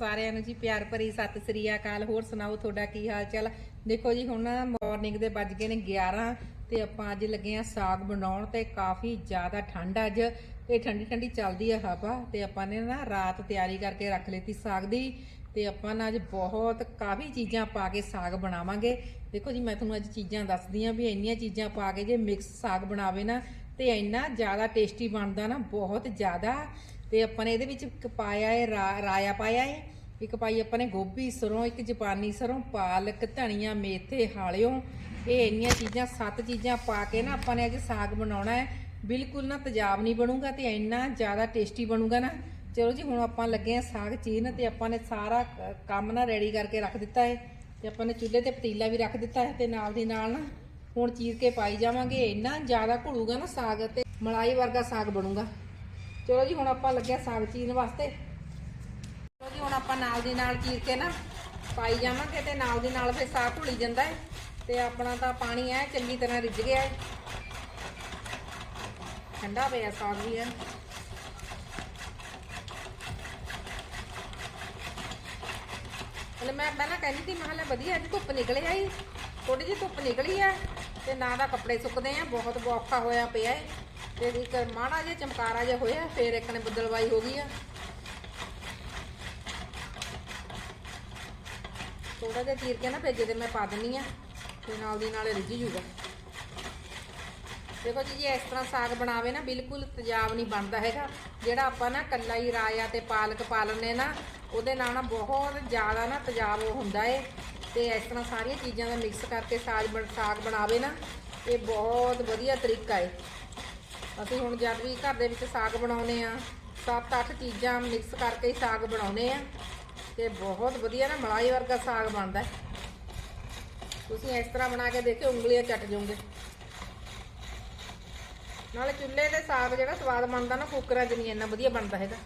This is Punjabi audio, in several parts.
ਸਾਰਿਆਂ ਨੂੰ ਜੀ ਪਿਆਰ ਭਰੀ ਸਤਿ ਸ੍ਰੀ ਅਕਾਲ। ਹੋਰ ਸੁਣਾਓ ਤੁਹਾਡਾ ਕੀ ਹਾਲ ਚਾਲ? ਦੇਖੋ ਜੀ, ਹੁਣ ਮਾਰਨਿੰਗ ਦੇ ਵੱਜ ਗਏ ਨੇ 11 ਤੇ ਆਪਾਂ ਅੱਜ ਲੱਗੇ ਆ ਸਾਗ ਬਣਾਉਣ ਤੇ ਕਾਫੀ ਜ਼ਿਆਦਾ ਠੰਡ ਆ ਅੱਜ। ਤੇ ਠੰਡੀ ਠੰਡੀ ਚੱਲਦੀ ਆ ਹਵਾ ਤੇ ਆਪਾਂ ਨੇ ਨਾ ਰਾਤ ਤਿਆਰੀ ਕਰਕੇ ਰੱਖ ਲਈਤੀ ਸਾਗ ਦੀ ਤੇ ਆਪਾਂ ਨਾ ਅੱਜ ਬਹੁਤ ਕਾਫੀ ਚੀਜ਼ਾਂ ਪਾ ਕੇ ਸਾਗ ਬਣਾਵਾਂਗੇ। ਦੇਖੋ ਜੀ, ਮੈਂ ਤੁਹਾਨੂੰ ਅੱਜ ਚੀਜ਼ਾਂ ਦੱਸਦੀ ਆ ਵੀ ਇੰਨੀਆਂ ਚੀਜ਼ਾਂ ਪਾ ਕੇ ਜੇ ਮਿਕਸ ਸਾਗ ਬਣਾਵੇ ਨਾ ਤੇ ਇੰਨਾ ਜ਼ਿਆਦਾ ਟੇਸਟੀ ਬਣਦਾ ਨਾ, ਬਹੁਤ ਜ਼ਿਆਦਾ। ਤੇ ਆਪਾਂ ਨੇ ਇਹਦੇ ਵਿੱਚ ਪਾਇਆ ਹੈ, ਰਾ- ਰਾਇਆ ਪਾਇਆ ਹੈ। ਇੱਕ ਪਾਈ ਆਪਾਂ ਨੇ ਗੋਭੀ ਸਰੋਂ, ਇੱਕ ਜਪਾਨੀ ਸਰੋਂ, ਪਾਲਕ, ਧਨੀਆ, ਮੇਥੇ, ਹਾਲਿਓ। ਇਹ ਇੰਨੀਆਂ ਚੀਜ਼ਾਂ, ਸੱਤ ਚੀਜ਼ਾਂ ਪਾ ਕੇ ਨਾ ਆਪਾਂ ਨੇ ਅੱਜ ਸਾਗ ਬਣਾਉਣਾ ਹੈ। ਬਿਲਕੁਲ ਨਾ ਤਜਾਬ ਨਹੀਂ ਬਣੂਗਾ ਤੇ ਇੰਨਾ ਜ਼ਿਆਦਾ ਟੇਸਟੀ ਬਣੂਗਾ ਨਾ। ਚਲੋ ਜੀ, ਹੁਣ ਆਪਾਂ ਲੱਗੇ ਆ ਸਾਗ ਚੀਰਨ ਤੇ ਆਪਾਂ ਨੇ ਸਾਰਾ ਕੰਮ ਨਾ ਰੈਡੀ ਕਰਕੇ ਰੱਖ ਦਿੱਤਾ ਹੈ ਤੇ ਆਪਾਂ ਨੇ ਚੁੱਲ੍ਹੇ ਤੇ ਪਤੀਲਾ ਵੀ ਰੱਖ ਦਿੱਤਾ ਹੈ ਤੇ ਨਾਲ ਦੀ ਨਾਲ ਨਾ ਹੁਣ ਚੀਰ ਕੇ ਪਾਈ ਜਾਵਾਂਗੇ। ਇੰਨਾ ਜ਼ਿਆਦਾ ਘੁਲੂਗਾ ਨਾ ਸਾਗ ਤੇ ਮਲਾਈ ਵਰਗਾ ਸਾਗ ਬਣੂਗਾ। ਚਲੋ ਜੀ, ਹੁਣ ਆਪਾਂ ਲੱਗਿਆ ਸਾਗ ਚੀਰਨ ਵਾਸਤੇ। ਹੁਣ ਆਪਾਂ ਨਾਲ ਦੀ ਨਾਲ ਚੀਰ ਕੇ ਨਾ ਪਾਈ ਜਾਵਾਂਗੇ ਤੇ ਨਾਲ ਦੀ ਨਾਲ ਫਿਰ ਸਾਗ ਘੁਲੀ ਜਾਂਦਾ ਹੈ ਤੇ ਆਪਣਾ ਤਾਂ ਪਾਣੀ ਹੈ ਚੰਗੀ ਤਰ੍ਹਾਂ ਰਿੱਝ ਗਿਆ ਹੈ। ਠੰਡਾ ਪਿਆ ਸਾਗ ਵੀ ਹੈ ਹਲੇ ਮੈਂ ਪਹਿਲਾਂ ਕਹਿੰਦੀ ਸੀ ਮਹਲੇ ਵਧੀਆ, ਅੱਜ ਧੁੱਪ ਨਿਕਲੇ ਆਈ। ਥੋੜੀ ਜਿਹੀ ਧੁੱਪ ਨਿਕਲੀ ਆ ਤੇ ਨਾ ਦਾ ਕੱਪੜੇ ਸੁੱਕਦੇ ਆ, ਬਹੁਤ ਔਖਾ ਹੋਇਆ ਪਿਆ ਏ। ਤੇ ਇੱਕ ਮਾੜਾ ਜਿਹਾ ਚਮਕਾਰਾ ਜਿਹਾ ਹੋਇਆ, ਫੇਰ ਇੱਕ ਨੇ ਬੱਦਲਵਾਈ ਹੋ ਗਈ ਆ। ਥੋੜਾ ਜਿਹਾ ਚੀਰ ਕੇ ਨਾ ਭੇਜੇ ਤੇ ਮੈਂ ਪਾ ਦਿੰਨੀ ਆ, ਤੇ ਨਾਲ ਦੀ ਨਾਲ ਰਿੱਝ ਜੂਗਾ। ਦੇਖੋ ਜੀ, ਜੇ ਇਸ ਤਰ੍ਹਾਂ ਸਾਗ ਬਣਾਵੇ ਨਾ, ਬਿਲਕੁਲ ਤਜਾਬ ਨਹੀਂ ਬਣਦਾ ਹੈਗਾ। ਜਿਹੜਾ ਆਪਾਂ ਨਾ ਕੱਲਾ ਹੀ ਰਾਇਆ ਤੇ ਪਾਲਕ ਪਾ ਲੈਂਦੇ ਨਾ, ਉਹਦੇ ਨਾਲ ਨਾ ਬਹੁਤ ਜ਼ਿਆਦਾ ਨਾ ਤਜਾਬ ਉਹ ਹੁੰਦਾ ਏ। ਤੇ ਇਸ ਤਰ੍ਹਾਂ ਸਾਰੀਆਂ ਚੀਜ਼ਾਂ ਦਾ ਮਿਕਸ ਕਰਕੇ ਸਾਗ ਬਣ, ਸਾਗ ਬਣਾਵੇ ਨਾ, ਇਹ ਬਹੁਤ ਵਧੀਆ ਤਰੀਕਾ ਏ। ਅਸੀਂ ਹੁਣ ਜਦ ਵੀ ਘਰ ਦੇ ਵਿੱਚ ਸਾਗ ਬਣਾਉਨੇ ਆ 7-8 ਚੀਜ਼ਾਂ ਮਿਕਸ ਕਰਕੇ ਹੀ ਸਾਗ ਬਣਾਉਨੇ ਆ। ਤੇ ਬਹੁਤ ਵਧੀਆ ਨਾ ਮਲਾਈ ਵਰਗਾ ਸਾਗ ਬਣਦਾ ਤੁਸੀਂ ਇਸ ਤਰ੍ਹਾਂ ਬਣਾ ਕੇ ਦੇਖਿਓ ਉਂਗਲੀਆਂ ਚੱਟ ਜਾਓਗੇ ਨਾਲੇ ਚੁੱਲ੍ਹੇ ਦੇ ਸਾਗ ਜਿਹੜਾ ਸਵਾਦ ਬਣਦਾ ਨਾ, ਕੁੱਕਰਾਂ 'ਚ ਨਹੀਂ ਇੰਨਾ ਵਧੀਆ ਬਣਦਾ ਹੈਗਾ।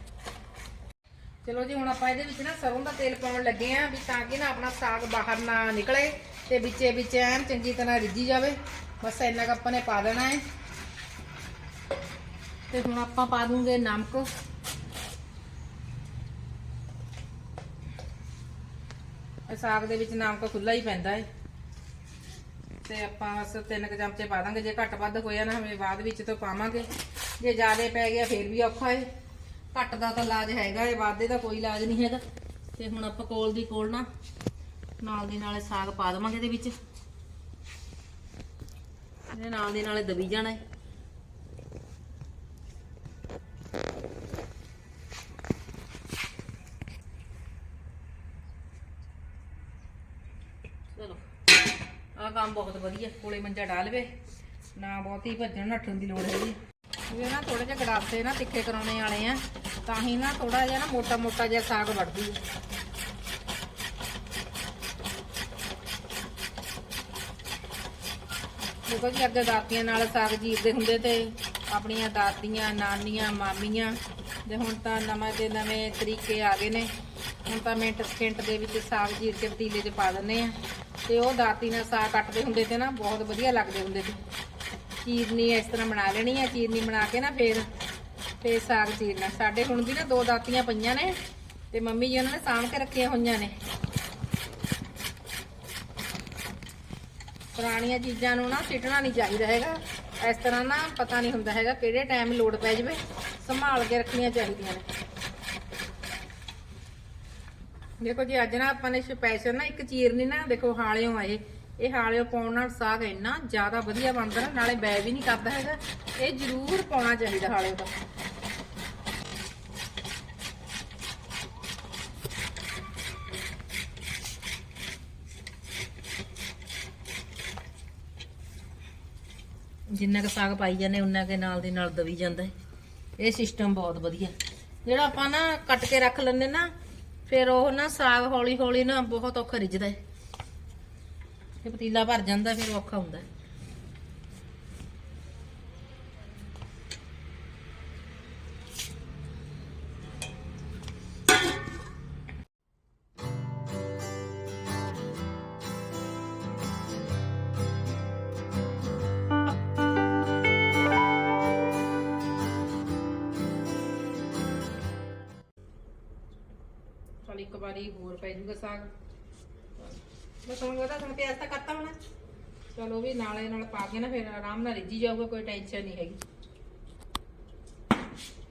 ਚਲੋ ਜੀ, ਹੁਣ ਆਪਾਂ ਇਹਦੇ ਵਿੱਚ ਨਾ ਸਰੋਂ ਦਾ ਤੇਲ ਪਾਉਣ ਲੱਗੇ ਆਂ ਵੀ ਤਾਂ ਕਿ ਨਾ ਆਪਣਾ ਸਾਗ ਬਾਹਰ ਨਾ ਨਿਕਲੇ ਤੇ ਵਿੱਚੇ ਵਿੱਚ ਐਨ ਚੰਗੀ ਤਰ੍ਹਾਂ ਰਿੱਝੀ ਜਾਵੇ। ਬਸ ਇੰਨਾ ਕੁ ਆਪਾਂ ਨੇ ਪਾ ਦੇਣਾ ਹੈ। ਤੇ ਹੁਣ ਆਪਾਂ ਪਾ ਦੂੰਗੇ ਨਮਕ। ਇਹ ਸਾਗ ਦੇ ਵਿੱਚ ਨਮਕ ਖੁੱਲਾ ਹੀ ਪੈਂਦਾ ਹੈ ਤੇ ਆਪਾਂ ਬਸ ਤਿੰਨ ਕੁ ਚਮਚੇ ਪਾ ਦਾਂਗੇ। ਜੇ ਘੱਟ ਵੱਧ ਹੋਇਆ ਨਾ ਹਮੇ ਬਾਅਦ ਵਿੱਚ ਤਾਂ ਪਾਵਾਂਗੇ। ਜੇ ਜ਼ਿਆਦਾ ਪੈ ਗਿਆ, ਫੇਰ ਵੀ ਔਖਾ ਹੈ ਘੱਟ ਦਾ ਤਾਂ ਇਲਾਜ ਹੈਗਾ ਹੈ ਵਾਧੇ ਦਾ ਕੋਈ ਇਲਾਜ ਨਹੀਂ ਹੈਗਾ। ਤੇ ਹੁਣ ਆਪਾਂ ਕੋਲ ਦੀ ਕੋਲ ਨਾ, ਨਾਲ ਦੀ ਨਾਲੇ ਸਾਗ ਪਾ ਦੇਵਾਂਗੇ ਇਹਦੇ ਵਿੱਚ। ਇਹਦੇ ਨਾਲ ਦੀ ਨਾਲੇ ਦਬੀ ਜਾਣਾ ਹੈ ਚਲੋ ਆਹ ਕੰਮ ਬਹੁਤ ਵਧੀਆ, ਕੋਲੇ ਮੰਜਾ ਢਾ ਲਵੇ। ਨਾ ਬਹੁਤੀ ਭੱਜਣ ਨੱਠਣ ਦੀ ਲੋੜ ਹੈਗੀ। ਇਹ ਨਾ ਥੋੜੇ ਜਿਹਾ ਗੜਾਸੇ ਨਾ ਤਿੱਖੇ ਕਰਾਉਣੇ ਵਾਲੇ ਆ, ਤਾਂ ਹੀ ਨਾ ਥੋੜਾ ਜਿਹਾ ਨਾ ਮੋਟਾ ਮੋਟਾ ਜਿਹਾ ਸਾਗ ਵੜਦੀ ਦੇਖੋ ਜੀ, ਅੱਗੇ ਦਾਤੀਆਂ ਨਾਲ ਸਾਗ ਜੀਰਦੇ ਹੁੰਦੇ ਤੇ, ਆਪਣੀਆਂ ਦਾਤੀਆਂ, ਨਾਨੀਆਂ, ਮਾਮੀਆਂ, ਤੇ ਹੁਣ ਤਾਂ ਨਵੇਂ ਦੇ ਨਵੇਂ ਤਰੀਕੇ ਆ ਗਏ ਨੇ। ਹੁਣ ਤਾਂ ਮਿੰਟ ਸਕਿੰਟ ਦੇ ਵਿੱਚ ਸਾਗ ਜੀਰ ਕੇ ਪਤੀਲੇ 'ਚ ਪਾ ਦਿੰਦੇ ਆ। ਤੇ ਉਹ ਦਾਤੀ ਨਾਲ ਸਾਗ ਕੱਟਦੇ ਹੁੰਦੇ ਤੇ ਨਾ ਬਹੁਤ ਵਧੀਆ ਲੱਗਦੇ ਹੁੰਦੇ ਸੀ। ਚੀਰਨੀ ਇਸ ਤਰ੍ਹਾਂ ਬਣਾ ਲੈਣੀ ਹੈ ਚੀਰਨੀ ਬਣਾ ਕੇ ਨਾ ਫੇਰ ਫੇਰ ਸਾਗ ਚੀਰਨਾ। ਸਾਡੇ ਹੁਣ ਵੀ ਨਾ ਦੋ ਦਾਤੀਆਂ ਪਈਆਂ ਨੇ ਤੇ ਮੰਮੀ ਜੀ ਉਹਨਾਂ ਨੇ ਸਾਂਭ ਕੇ ਰੱਖੀਆਂ ਹੋਈਆਂ ਨੇ। ਪੁਰਾਣੀਆਂ ਚੀਜ਼ਾਂ ਨੂੰ ਨਾ ਸਿੱਟਣਾ ਨਹੀਂ ਚਾਹੀਦਾ ਹੈਗਾ। ਇਸ ਤਰ੍ਹਾਂ ਨਾ ਪਤਾ ਨਹੀਂ ਹੁੰਦਾ ਹੈਗਾ ਕਿਹੜੇ ਟਾਈਮ ਲੋੜ ਪੈ ਜਾਵੇ। ਸੰਭਾਲ ਕੇ ਰੱਖਣੀਆਂ ਚਾਹੀਦੀਆਂ ਨੇ। ਦੇਖੋ ਜੀ, ਅੱਜ ਨਾ ਆਪਾਂ ਨੇ ਸਪੈਸ਼ਲ ਨਾ ਇੱਕ ਚੀਰਨੀ ਨਾ ਦੇਖੋ ਹਾਲਿਓ ਆਏ ਇਹ। ਹਾਲਿਓ ਪਾਉਣ ਨਾਲ ਸਾਗ ਇੰਨਾ ਜ਼ਿਆਦਾ ਵਧੀਆ ਬਣਦਾ ਨਾ, ਨਾਲੇ ਬੈ ਵੀ ਨਹੀਂ ਕਰਦਾ ਹੈਗਾ। ਇਹ ਜ਼ਰੂਰ ਪਾਉਣਾ ਚਾਹੀਦਾ ਹਾਲਿਓ ਦਾ ਜਿੰਨਾ ਕੁ ਸਾਗ ਪਾਈ ਜਾਂਦੇ, ਉਨਾ ਕੇ ਨਾਲ ਦੇ ਨਾਲ ਦਵੀ ਜਾਂਦਾ ਇਹ ਸਿਸਟਮ ਬਹੁਤ ਵਧੀਆ। ਜਿਹੜਾ ਆਪਾਂ ਨਾ ਕੱਟ ਕੇ ਰੱਖ ਲੈਂਦੇ ਨਾ ਫਿਰ ਉਹ ਨਾ ਸਾਗ ਹੌਲੀ ਹੌਲੀ ਨਾ ਬਹੁਤ ਔਖਾ ਰਿੱਝਦਾ ਹੈ। ਇਹ ਪਤੀਲਾ ਭਰ ਜਾਂਦਾ, ਫਿਰ ਔਖਾ ਹੁੰਦਾ ਹੈ। ਜਾਊਗਾ ਸਾਗ। ਬਸ ਹੁਣ ਉਹਦਾ ਹੁਣ ਪਿਆਜ਼ ਤਾਂ ਕੱਟਾ ਹੋਣਾ। ਚਲੋ ਵੀ ਨਾਲੇ ਨਾਲ ਪਾ ਕੇ ਨਾ ਫਿਰ ਆਰਾਮ ਨਾਲ ਰਿੱਝੀ ਜਾਊਗਾ, ਕੋਈ ਟੈਨਸ਼ਨ ਨਹੀਂ ਹੈਗੀ।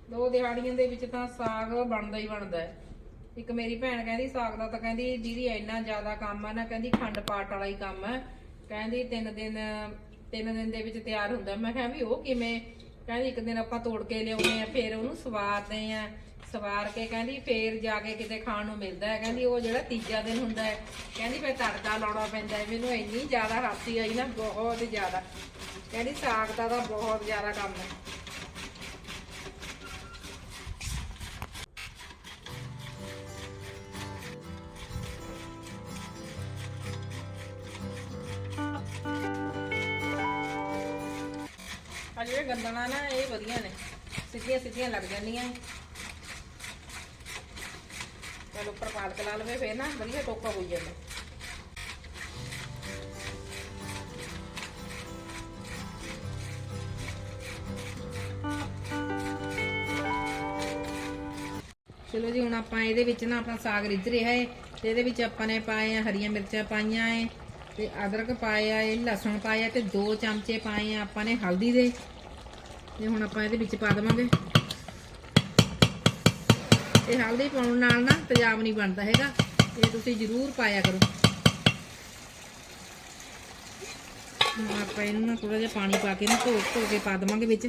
ਦੋ ਦਿਹਾੜੀਆਂ ਦੇ ਵਿੱਚ ਤਾਂ ਸਾਗ ਬਣਦਾ ਹੀ ਬਣਦਾ ਹੈ। ਇੱਕ ਮੇਰੀ ਭੈਣ ਕਹਿੰਦੀ, ਸਾਗ ਦਾ ਤਾਂ ਕਹਿੰਦੀ, ਦੀਦੀ ਇੰਨਾ ਜ਼ਿਆਦਾ ਕੰਮ ਆ ਨਾ, ਕਹਿੰਦੀ, ਖੰਡ ਪਾਟ ਵਾਲਾ ਹੀ ਕੰਮ ਹੈ ਕਹਿੰਦੀ, ਤਿੰਨ ਦਿਨ ਤਿੰਨ ਦਿਨ ਦੇ ਵਿੱਚ ਤਿਆਰ ਹੁੰਦਾ। ਮੈਂ ਕਿਹਾ, ਵੀ ਉਹ ਕਿਵੇਂ? ਕਹਿੰਦੀ, ਇੱਕ ਦਿਨ ਆਪਾਂ ਤੋੜ ਕੇ ਲਿਆਉਂਦੇ ਆ ਫਿਰ ਉਹਨੂੰ ਸਵਾਰਦੇ ਆ ਸਵਾਰ ਕੇ ਕਹਿੰਦੀ ਫੇਰ ਜਾ ਕੇ ਕਿਤੇ ਖਾਣ ਨੂੰ ਮਿਲਦਾ ਹੈ। ਕਹਿੰਦੀ ਉਹ ਜਿਹੜਾ ਤੀਜਾ ਦਿਨ ਹੁੰਦਾ ਹੈ, ਕਹਿੰਦੀ ਫਿਰ ਤੜਕਾ ਲਾਉਣਾ ਪੈਂਦਾ ਹੈ। ਮੈਨੂੰ ਇੰਨੀ ਜ਼ਿਆਦਾ ਹਾਸੀ ਆਈ ਨਾ, ਬਹੁਤ ਜ਼ਿਆਦਾ। ਕਹਿੰਦੀ ਸਾਗ ਦਾ ਤਾਂ ਬਹੁਤ ਜ਼ਿਆਦਾ ਕੰਮ ਹੈ। ਆ ਜਿਹੜੇ ਗੰਦਣਾ ਨਾ ਇਹ ਵਧੀਆ ਨੇ। ਸਿੱਧੀਆਂ ਸਿੱਧੀਆਂ ਲੱਗ ਜਾਂਦੀਆਂ ਚਲ ਉੱਪਰ ਪਾਲਕ ਲਾ ਲਵੇ, ਫੇਰ ਨਾ ਵਧੀਆ ਟੋਕਾ ਹੋਈ ਜਾਂਦਾ। ਚਲੋ ਜੀ, ਹੁਣ ਆਪਾਂ ਇਹਦੇ ਵਿੱਚ ਨਾ ਆਪਣਾ ਸਾਗ ਰਿੱਝ ਰਿਹਾ ਏ, ਤੇ ਇਹਦੇ ਵਿੱਚ ਆਪਾਂ ਨੇ ਪਾਏ ਆ ਹਰੀਆਂ ਮਿਰਚਾਂ ਪਾਈਆਂ ਏ, ਤੇ ਅਦਰਕ ਪਾਇਆ ਏ, ਲਸਣ ਪਾਇਆ ਤੇ ਦੋ ਚਮਚੇ ਪਾਏ ਆ ਆਪਾਂ ਨੇ ਹਲਦੀ ਦੇ। ਤੇ ਹੁਣ ਆਪਾਂ ਇਹਦੇ ਵਿੱਚ ਪਾ ਦੇਵਾਂਗੇ। ਇਹ ਹਲਦੀ ਪਾਉਣ ਨਾਲ ਨਾ ਤੇਜ਼ਾਬ ਨਹੀਂ ਬਣਦਾ ਹੈਗਾ। ਇਹ ਤੁਸੀਂ ਜ਼ਰੂਰ ਪਾਇਆ ਕਰੋ। ਆਪਾਂ ਇਹਨੂੰ ਨਾ ਥੋੜਾ ਜਿਹਾ ਪਾਣੀ ਪਾ ਕੇ ਨਾ ਧੋ ਧੋ ਕੇ ਪਾ ਦੇਵਾਂਗੇ ਵਿੱਚ।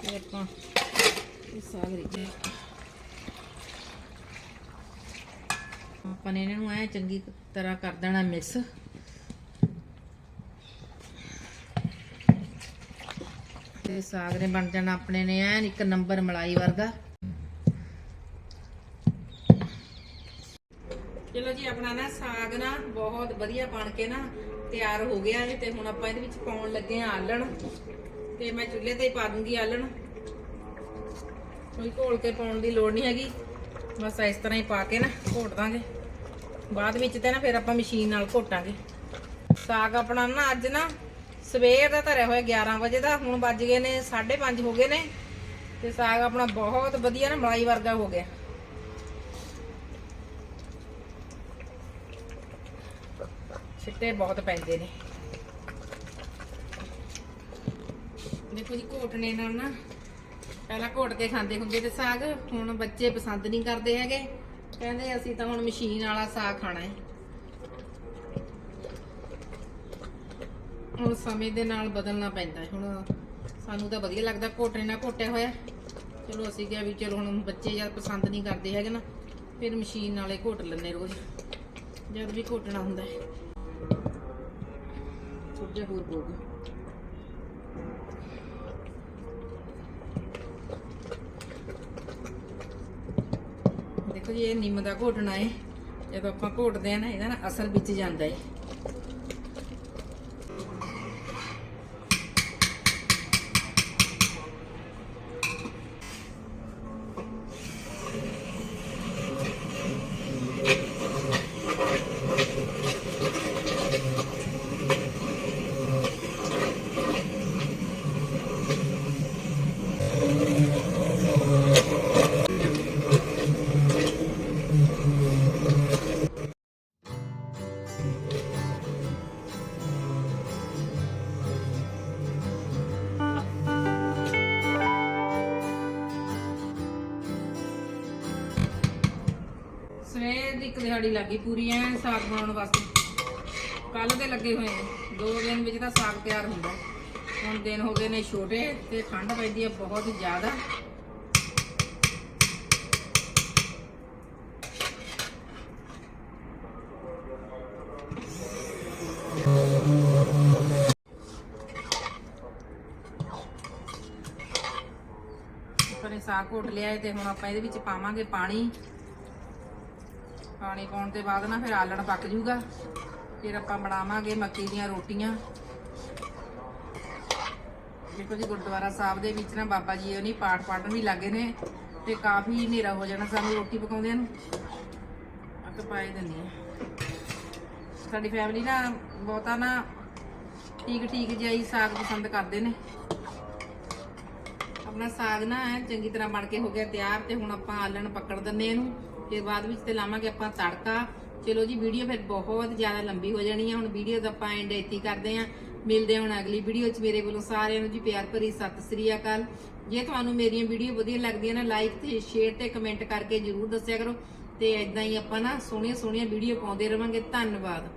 ਤੇ ਆਪਾਂ ਇਹ ਸਾਗ ਰਿੱਝੇ ਆਪਾਂ ਨੇ ਇਹਨਾਂ ਨੂੰ ਐ ਚੰਗੀ ਤਰ੍ਹਾਂ ਕਰ ਦੇਣਾ ਮਿਕਸ। ਤੇ ਸਾਗ ਨੇ ਬਣ ਜਾਣਾ ਆਪਣੇ ਨੇ, ਐਨ ਇੱਕ ਨੰਬਰ ਮਲਾਈ ਵਰਗਾ। ਚਲੋ ਜੀ, ਆਪਣਾ ਨਾ ਸਾਗ ਨਾ ਬਹੁਤ ਵਧੀਆ ਬਣ ਕੇ ਨਾ ਤਿਆਰ ਹੋ ਗਿਆ ਹੈ ਤੇ ਹੁਣ ਆਪਾਂ ਇਹਦੇ ਵਿੱਚ ਪਾਉਣ ਲੱਗੇ ਆ ਆਲਣ। ਤੇ ਮੈਂ ਚੁੱਲ੍ਹੇ ਤੇ ਹੀ ਪਾ ਦੂੰਗੀ ਆਲਣ। ਕੋਈ ਘੋਲ ਕੇ ਪਾਉਣ ਦੀ ਲੋੜ ਨਹੀਂ ਹੈਗੀ। ਬਸ ਇਸ ਤਰ੍ਹਾਂ ਹੀ ਪਾ ਕੇ ਨਾ ਘੋਟ ਦਾਂਗੇ। ਬਾਅਦ ਵਿੱਚ ਤੇ ਨਾ ਫਿਰ ਆਪਾਂ ਮਸ਼ੀਨ ਨਾਲ ਘੋਟਾਂਗੇ। ਸਾਗ ਆਪਣਾ ਨਾ ਅੱਜ ਨਾ ਸਵੇਰ ਦਾ ਧਰਿਆ ਹੋਇਆ 11 ਵਜੇ ਦਾ, ਹੁਣ ਵੱਜ ਗਏ ਨੇ 5:30 ਹੋ ਗਏ ਨੇ ਤੇ ਸਾਗ ਆਪਣਾ ਬਹੁਤ ਵਧੀਆ ਨਾ, ਮਲਾਈ ਵਰਗਾ ਹੋ ਗਿਆ। ਛਿੱਟੇ ਬਹੁਤ ਪੈਂਦੇ ਨੇ। ਦੇਖੋ ਜੀ ਘੋਟਣੇ ਨਾਲ ਨਾ, ਪਹਿਲਾਂ ਘੋਟ ਕੇ ਖਾਂਦੇ ਹੁੰਦੇ ਤੇ ਸਾਗ, ਹੁਣ ਬੱਚੇ ਪਸੰਦ ਨਹੀਂ ਕਰਦੇ ਹੈਗੇ। ਕਹਿੰਦੇ ਅਸੀਂ ਤਾਂ ਹੁਣ ਮਸ਼ੀਨ ਵਾਲਾ ਸਾਗ ਖਾਣਾ ਹੈ। ਹੁਣ ਸਮੇਂ ਦੇ ਨਾਲ ਬਦਲਣਾ ਪੈਂਦਾ ਹੁਣ ਸਾਨੂੰ ਤਾਂ ਵਧੀਆ ਲੱਗਦਾ ਘੋਟਣੇ ਨਾਲ ਘੋਟਿਆ ਹੋਇਆ। ਚਲੋ ਅਸੀਂ ਕਿਹਾ ਵੀ ਚਲੋ ਹੁਣ ਬੱਚੇ ਜਦ ਪਸੰਦ ਨਹੀਂ ਕਰਦੇ ਹੈਗੇ ਨਾ, ਫਿਰ ਮਸ਼ੀਨ ਨਾਲੇ ਘੋਟ ਲੈਂਦੇ ਰੋਜ਼। ਜਦ ਵੀ ਘੋਟਣਾ ਹੁੰਦਾ ਹੈ। ਥੋੜਾ ਜਿਹਾ ਹੋਰ ਪਊਗਾ ਦੇਖੋ ਜੀ, ਇਹ ਨਿੰਮ ਦਾ ਘੋਟਣਾ ਹੈ। ਜਦੋਂ ਆਪਾਂ ਘੋਟਦੇ ਆ ਨਾ, ਇਹਦਾ ਨਾ ਅਸਲ ਵਿੱਚ ਜਾਂਦਾ ਹੈ। ਸਵੇਰ ਦੀ ਇੱਕ ਦਿਹਾੜੀ ਲੱਗੀ ਪੂਰੀ, ਐ ਸਾਗ ਬਣਾਉਣ ਵਾਸਤੇ। ਕੱਲ ਦੇ ਲੱਗੇ ਹੋਏ ਨੇ ਦੋ ਦਿਨ ਵਿੱਚ ਤਾਂ ਸਾਗ ਤਿਆਰ ਹੁੰਦਾ। ਹੁਣ ਦਿਨ ਹੋ ਗਏ ਨੇ ਛੋਟੇ ਤੇ ਠੰਡ ਪੈਂਦੀ ਹੈ ਬਹੁਤ ਜ਼ਿਆਦਾ। ਪਰ ਇਹ ਸਾਗ ਘੋਟ ਲਿਆ ਤੇ ਹੁਣ ਆਪਾਂ ਇਹਦੇ ਵਿੱਚ ਪਾਵਾਂਗੇ ਪਾਣੀ। ਪਾਣੀ ਪਾਉਣ ਦੇ ਬਾਅਦ ਨਾ ਫਿਰ ਆਲਣ ਪੱਕ ਜੂਗਾ। ਫਿਰ ਆਪਾਂ ਬਣਾਵਾਂਗੇ ਮੱਕੀ ਦੀਆਂ ਰੋਟੀਆਂ। ਦੇਖੋ ਜੀ, ਗੁਰਦੁਆਰਾ ਸਾਹਿਬ ਦੇ ਵਿੱਚ ਨਾ ਬਾਬਾ ਜੀ ਉਹਨੀ ਪਾਠ ਪਾਠਣ ਵੀ ਲੱਗੇ ਨੇ ਤੇ ਕਾਫੀ ਹਨੇਰਾ ਹੋ ਜਾਣਾ ਸਾਨੂੰ ਰੋਟੀ ਪਕਾਉਂਦਿਆਂ ਨੂੰ। ਅੱਕ ਪਾਏ ਦਿੰਦੀ ਆ। ਸਾਡੀ ਫੈਮਿਲੀ ਨਾ ਬਹੁਤਾ ਨਾ ਠੀਕ ਠੀਕ ਜਿਹਾ ਹੀ ਸਾਗ ਪਸੰਦ ਕਰਦੇ ਨੇ। ਆਪਣਾ ਸਾਗ ਨਾ ਚੰਗੀ ਤਰ੍ਹਾਂ ਬਣ ਕੇ ਹੋ ਗਿਆ ਤਿਆਰ ਤੇ ਹੁਣ ਆਪਾਂ ਆਲਣ ਪਕੜ ਦਿੰਨੇ ਇਹਨੂੰ। ਫਿਰ ਬਾਅਦ ਵਿੱਚ ਤੇ ਲਾਵਾਂਗੇ ਆਪਾਂ ਤੜਕਾ। ਚਲੋ ਜੀ ਵੀਡੀਓ ਫਿਰ ਬਹੁਤ ਜ਼ਿਆਦਾ ਲੰਬੀ ਹੋ ਜਾਣੀ ਹੈ ਹੁਣ ਵੀਡੀਓ ਦਾ ਆਪਾਂ ਐਂਡ ਇੱਥੇ ਕਰਦੇ ਆ। ਮਿਲਦੇ ਹਾਂ ਹੁਣ ਅਗਲੀ ਵੀਡੀਓ 'ਚ। ਮੇਰੇ ਵੱਲੋਂ ਸਾਰਿਆਂ ਨੂੰ ਜੀ ਪਿਆਰ ਭਰੀ ਸਤਿ ਸ੍ਰੀ ਅਕਾਲ। ਜੇ ਤੁਹਾਨੂੰ ਮੇਰੀਆਂ ਵੀਡੀਓ ਵਧੀਆ ਲੱਗਦੀਆਂ ਨਾ ਲਾਈਕ ਤੇ ਸ਼ੇਅਰ ਤੇ ਕਮੈਂਟ ਕਰਕੇ ਜਰੂਰ ਦੱਸਿਆ ਕਰੋ। ਤੇ ਇਦਾਂ ਹੀ ਆਪਾਂ ਨਾ ਸੋਹਣੀਆਂ ਸੋਹਣੀਆਂ ਵੀਡੀਓ ਪਾਉਂਦੇ ਰਵਾਂਗੇ। ਧੰਨਵਾਦ।